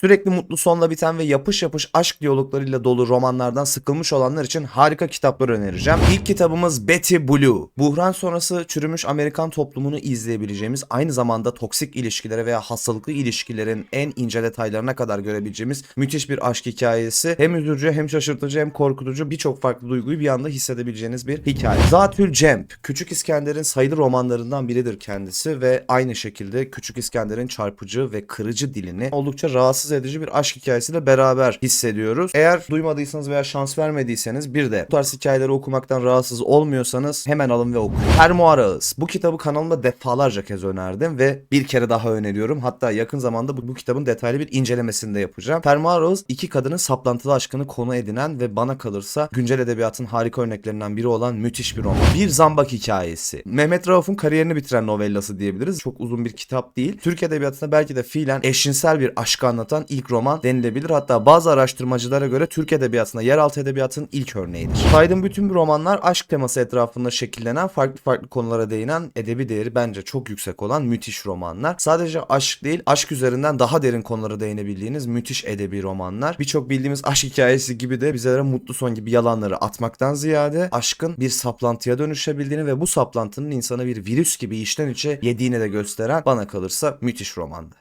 Sürekli mutlu sonla biten ve yapış yapış aşk diyaloglarıyla dolu romanlardan sıkılmış olanlar için harika kitaplar önereceğim. İlk kitabımız Betty Blue. Buhran sonrası çürümüş Amerikan toplumunu izleyebileceğimiz, aynı zamanda toksik ilişkilere veya hastalıklı ilişkilerin en ince detaylarına kadar görebileceğimiz müthiş bir aşk hikayesi. Hem üzücü hem şaşırtıcı hem korkutucu birçok farklı duyguyu bir anda hissedebileceğiniz bir hikaye. Zatül Cemp, Küçük İskender'in sayılı romanlarından biridir kendisi ve aynı şekilde Küçük İskender'in çarpıcı ve kırıcı dilini oldukça rahatsız edici bir aşk hikayesiyle beraber hissediyoruz. Eğer duymadıysanız veya şans vermediyseniz bir de bu tarz hikayeleri okumaktan rahatsız olmuyorsanız hemen alın ve okuyun. Fermuar Ağız. Bu kitabı kanalımda defalarca kez önerdim ve bir kere daha öneriyorum. Hatta yakın zamanda bu, bu kitabın detaylı bir incelemesini de yapacağım. Fermuar Ağız iki kadının saplantılı aşkını konu edinen ve bana kalırsa güncel edebiyatın harika örneklerinden biri olan müthiş bir roman. Bir zambak hikayesi. Mehmet Rauf'un kariyerini bitiren novellası diyebiliriz. Çok uzun bir kitap değil. Türk edebiyatında belki de fiilen eşcinsel bir aşkı anlatan ilk roman denilebilir. Hatta bazı araştırmacılara göre Türk edebiyatında yeraltı edebiyatın ilk örneğidir. Saydığım bütün bu romanlar aşk teması etrafında şekillenen farklı farklı konulara değinen edebi değeri bence çok yüksek olan müthiş romanlar. Sadece aşk değil, aşk üzerinden daha derin konulara değinebildiğiniz müthiş edebi romanlar. Birçok bildiğimiz aşk hikayesi gibi de bizlere mutlu son gibi yalanları atmaktan ziyade aşkın bir saplantıya dönüşebildiğini ve bu saplantının insanı bir virüs gibi içten içe yediğini de gösteren bana kalırsa müthiş romandır.